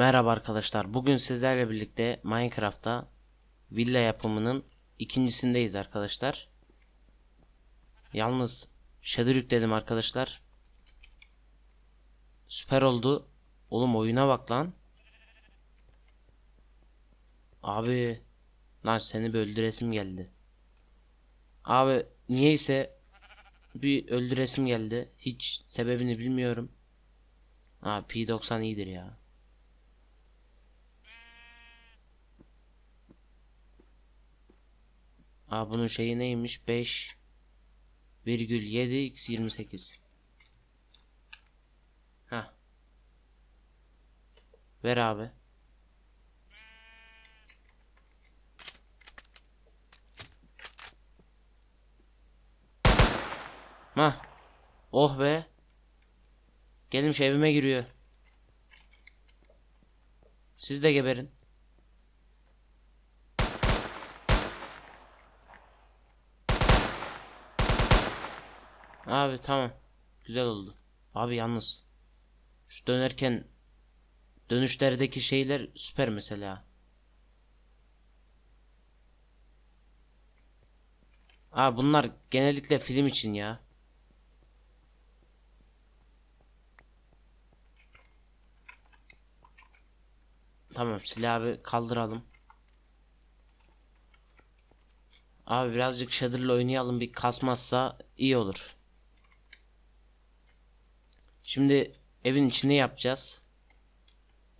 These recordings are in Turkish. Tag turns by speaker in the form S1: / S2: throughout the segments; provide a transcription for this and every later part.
S1: Merhaba arkadaşlar. Bugün sizlerle birlikte Minecraft'ta villa yapımının ikincisindeyiz arkadaşlar. Yalnız shader yükledim arkadaşlar. Süper oldu. Oğlum oyuna bak lan. Abi lan seni bir öldüresim geldi. Abi niyeyse bir öldüresim geldi. Hiç sebebini bilmiyorum. Ha P90 iyidir ya. Aa bunun şeyi neymiş? 5 virgül 7 x 28. Ha. Ver abi. Hah. Oh be. Gelmiş evime giriyor. Siz de geberin. Abi tamam. Güzel oldu. Abi yalnız. Şu dönerken dönüşlerdeki şeyler süper mesela. Abi bunlar genellikle film için ya. Tamam silahı kaldıralım. Abi birazcık Shader'la oynayalım bir kasmazsa iyi olur. Şimdi evin içini yapacağız.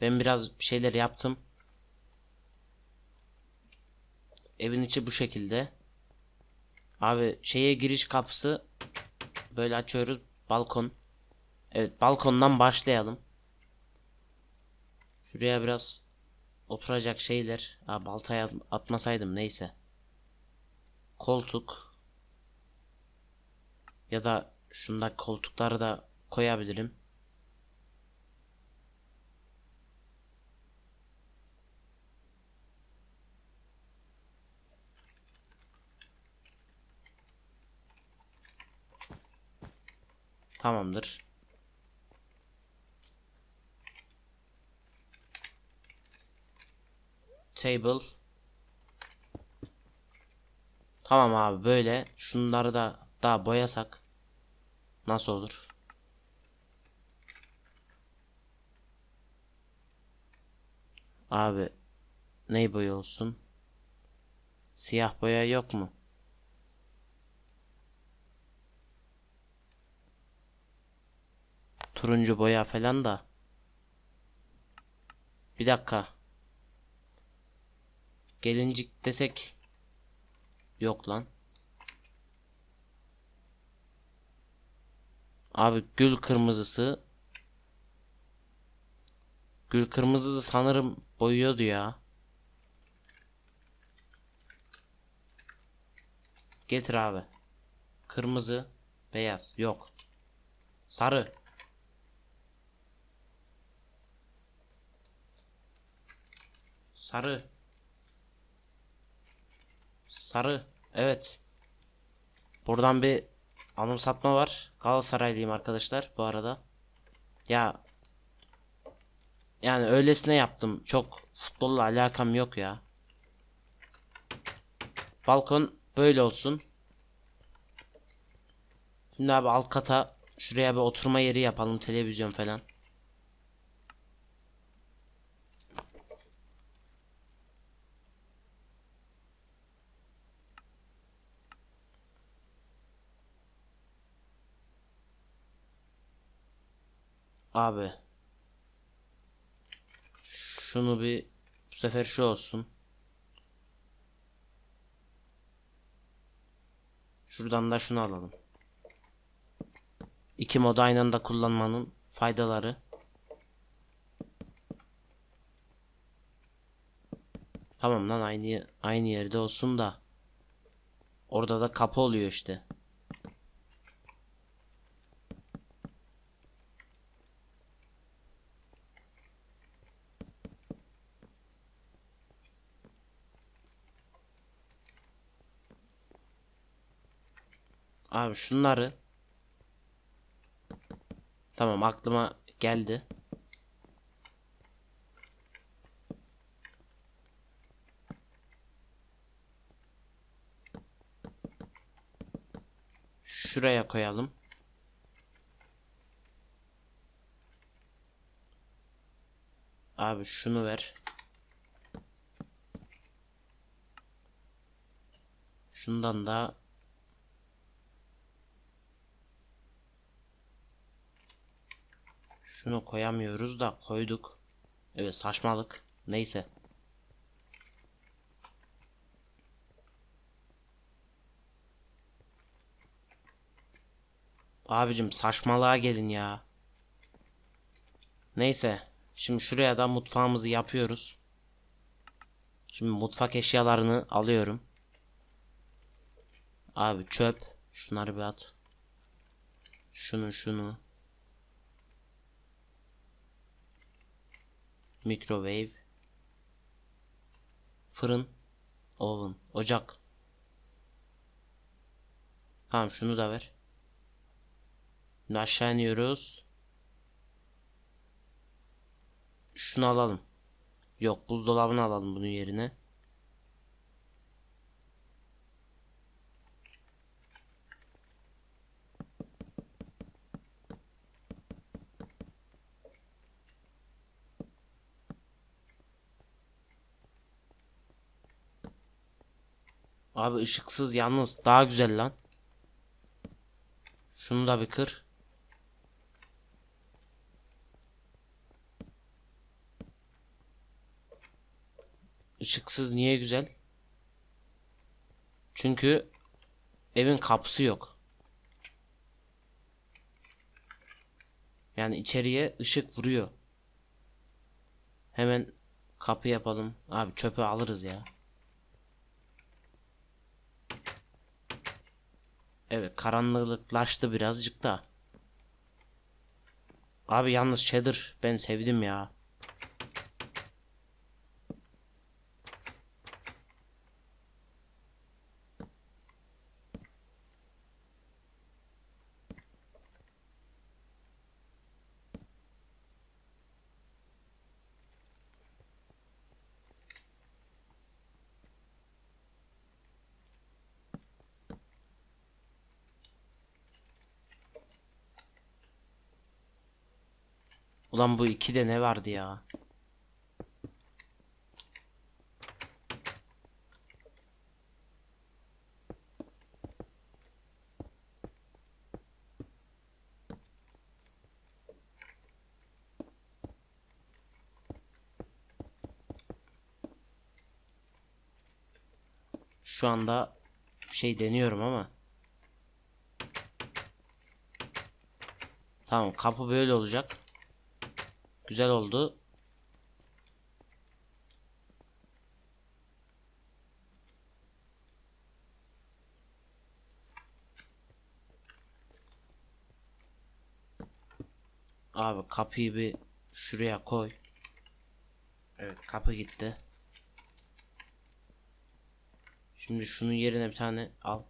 S1: Ben biraz bir şeyler yaptım. Evin içi bu şekilde. Abi şeye giriş kapısı böyle açıyoruz. Balkon. Evet balkondan başlayalım. Şuraya biraz oturacak şeyler. Ha, baltaya atmasaydım neyse. Koltuk. Ya da şundaki koltukları da koyabilirim. Tamamdır. Table. Tamam abi böyle. Şunları da daha boyasak nasıl olur? Abi ne boya olsun? Siyah boya yok mu? Turuncu boya falan da. Bir dakika. Gelincik desek yok lan. Abi gül kırmızısı Gül kırmızısı sanırım boyuyordu ya. Getir abi. Kırmızı, beyaz yok. Sarı. Sarı. Sarı. Evet. Buradan bir anımsatma var. Galatasaraylıyım arkadaşlar bu arada. Ya yani öylesine yaptım. Çok futbolla alakam yok ya. Balkon böyle olsun. Şimdi abi alt kata şuraya bir oturma yeri yapalım. Televizyon falan. Abi. Şunu bir bu sefer şu olsun. Şuradan da şunu alalım. İki modu aynı anda kullanmanın faydaları. Tamam lan aynı aynı yerde olsun da. Orada da kapı oluyor işte. Abi şunları. Tamam aklıma geldi. Şuraya koyalım. Abi şunu ver. Şundan da Şunu koyamıyoruz da koyduk. Evet saçmalık. Neyse. Abicim saçmalığa gelin ya. Neyse. Şimdi şuraya da mutfağımızı yapıyoruz. Şimdi mutfak eşyalarını alıyorum. Abi çöp. Şunları bir at. Şunu şunu. Microwave. Fırın. Oven. Ocak. Tamam şunu da ver. Şimdi aşağı iniyoruz. Şunu alalım. Yok buzdolabını alalım bunun yerine. Abi ışıksız yalnız daha güzel lan. Şunu da bir kır. Işıksız niye güzel? Çünkü evin kapısı yok. Yani içeriye ışık vuruyor. Hemen kapı yapalım. Abi çöpü alırız ya. Evet karanlıklaştı birazcık da. Abi yalnız Shader ben sevdim ya. Ulan bu ikide ne vardı ya? Şu anda şey deniyorum ama. Tamam kapı böyle olacak. Güzel oldu. Abi kapıyı bir şuraya koy. Evet kapı gitti. Şimdi şunun yerine bir tane al.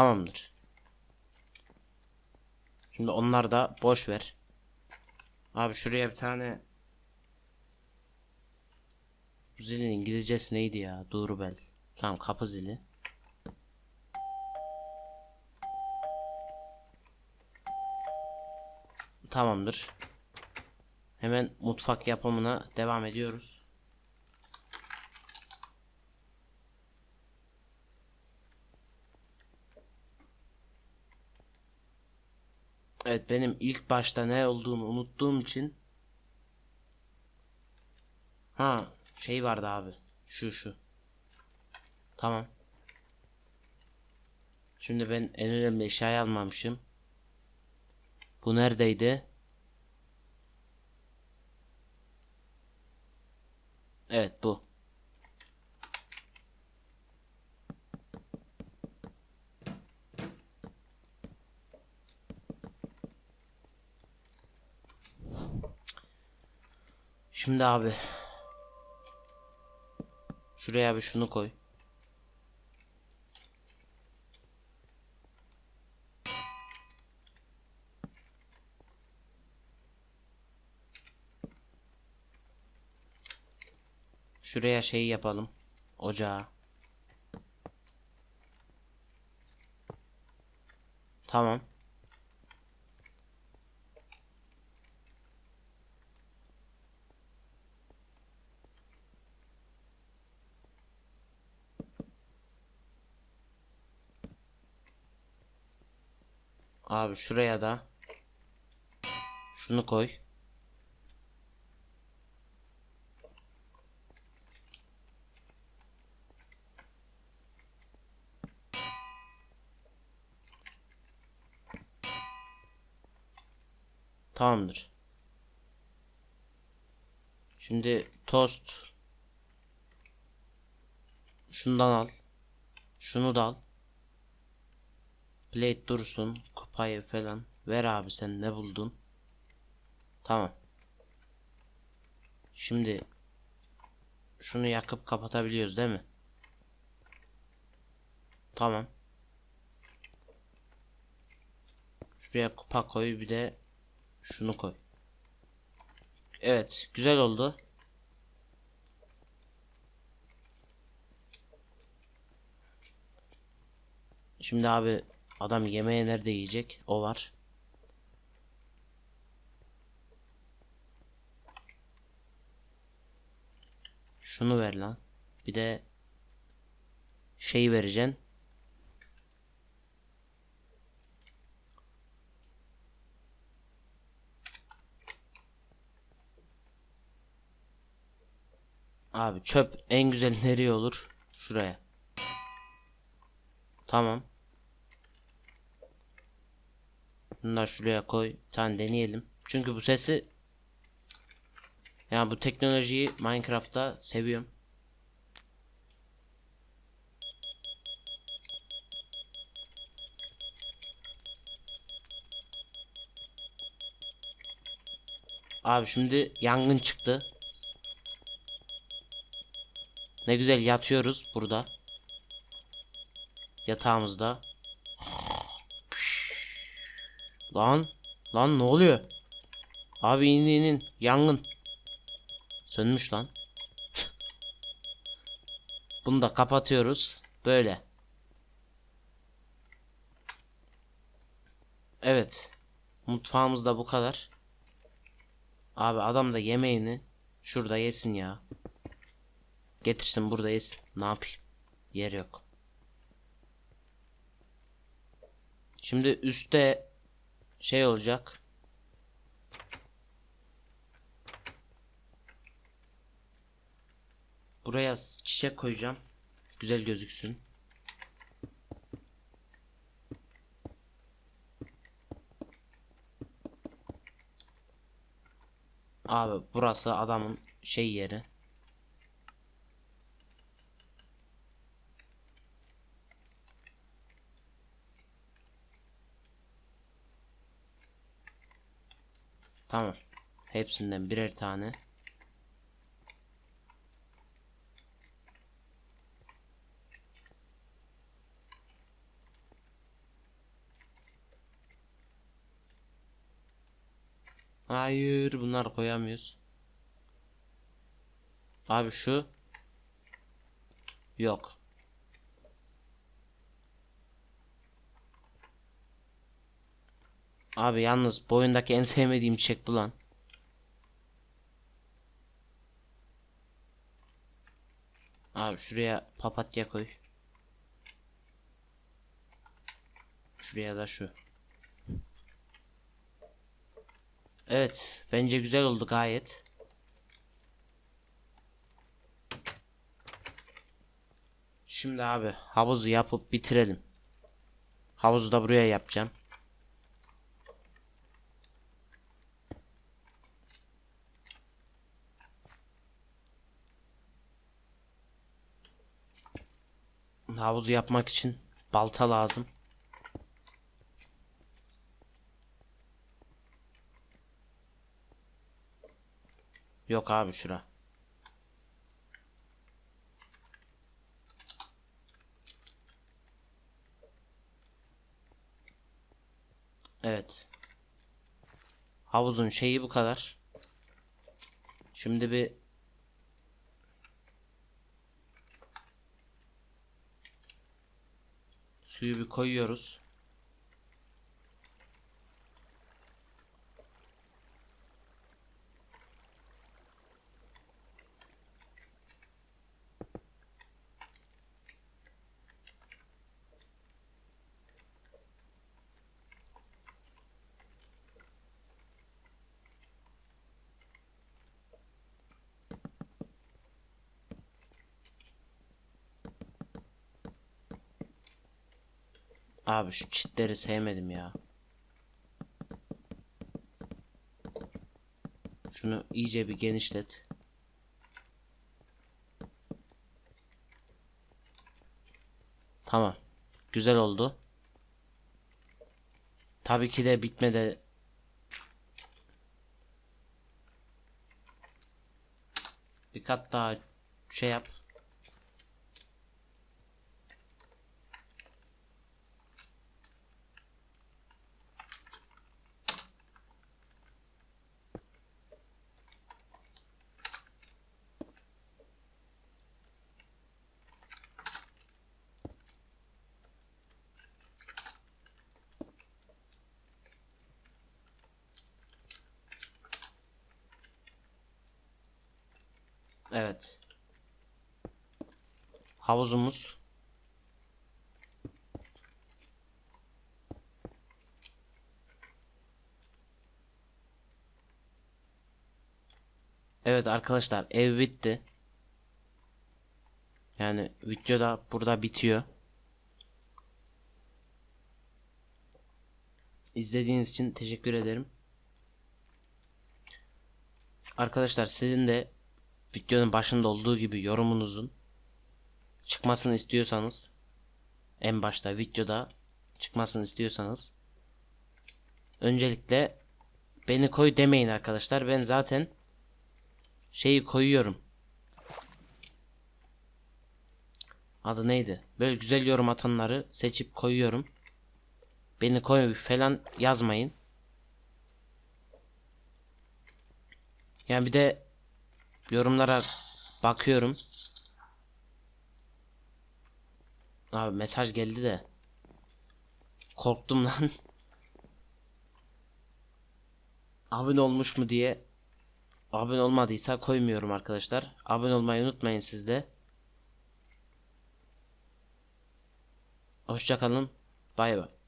S1: Tamamdır. Şimdi onlar da boş ver. Abi şuraya bir tane Bu zilin İngilizcesi neydi ya? Doorbell. Tamam kapı zili. Tamamdır. Hemen mutfak yapımına devam ediyoruz. Evet benim ilk başta ne olduğunu unuttuğum için Ha şey vardı abi. Şu şu. Tamam. Şimdi ben en önemli eşyayı almamışım. Bu neredeydi? Evet bu. Şimdi abi. Şuraya bir şunu koy. Şuraya şey yapalım. Ocağa. Tamam. Abi şuraya da şunu koy. Tamamdır. Şimdi tost şundan al. Şunu da al. Plate dursun. Kupayı falan. Ver abi sen ne buldun? Tamam. Şimdi şunu yakıp kapatabiliyoruz değil mi? Tamam. Şuraya kupa koy bir de şunu koy. Evet, güzel oldu. Şimdi abi adam yemeği nerede yiyecek? O var. Şunu ver lan. Bir de şeyi vereceksin. Abi çöp en güzel nereye olur? Şuraya. Tamam. Bunları şuraya koy. Tane deneyelim. Çünkü bu sesi yani bu teknolojiyi Minecraft'ta seviyorum. Abi şimdi yangın çıktı. Ne güzel yatıyoruz burada. Yatağımızda. Lan. Lan ne oluyor? Abi in in in. Yangın. Sönmüş lan. Bunu da kapatıyoruz. Böyle. Evet. Mutfağımızda bu kadar. Abi adam da yemeğini şurada yesin ya. Getirsin burada yesin. Ne yapayım? Yer yok. Şimdi üstte şey olacak. Buraya çiçek koyacağım. Güzel gözüksün. Abi burası adamın şey yeri. Tamam. Hepsinden birer tane. Hayır bunlar koyamıyoruz. Abi şu yok. Abi yalnız bu oyundaki en sevmediğim çiçek bu lan. Abi şuraya papatya koy. Şuraya da şu. Evet, bence güzel oldu gayet. Şimdi abi havuzu yapıp bitirelim. Havuzu da buraya yapacağım. Havuzu yapmak için balta lazım. Yok abi şura. Evet. Havuzun şeyi bu kadar. Şimdi bir Suyu bir koyuyoruz. Abi şu çitleri sevmedim ya. Şunu iyice bir genişlet. Tamam. Güzel oldu. Tabii ki de bitmedi. Bir kat daha şey yap. Evet. Havuzumuz. Evet arkadaşlar ev bitti. Yani video da burada bitiyor. İzlediğiniz için teşekkür ederim. Arkadaşlar sizin de videonun başında olduğu gibi yorumunuzun çıkmasını istiyorsanız en başta videoda çıkmasını istiyorsanız öncelikle beni koy demeyin arkadaşlar. Ben zaten şeyi koyuyorum. Adı neydi? Böyle güzel yorum atanları seçip koyuyorum. Beni koy falan yazmayın. Yani bir de yorumlara bakıyorum. Abi mesaj geldi de. Korktum lan. Abone olmuş mu diye. Abone olmadıysa koymuyorum arkadaşlar. Abone olmayı unutmayın siz de. Hoşçakalın. Bay bay.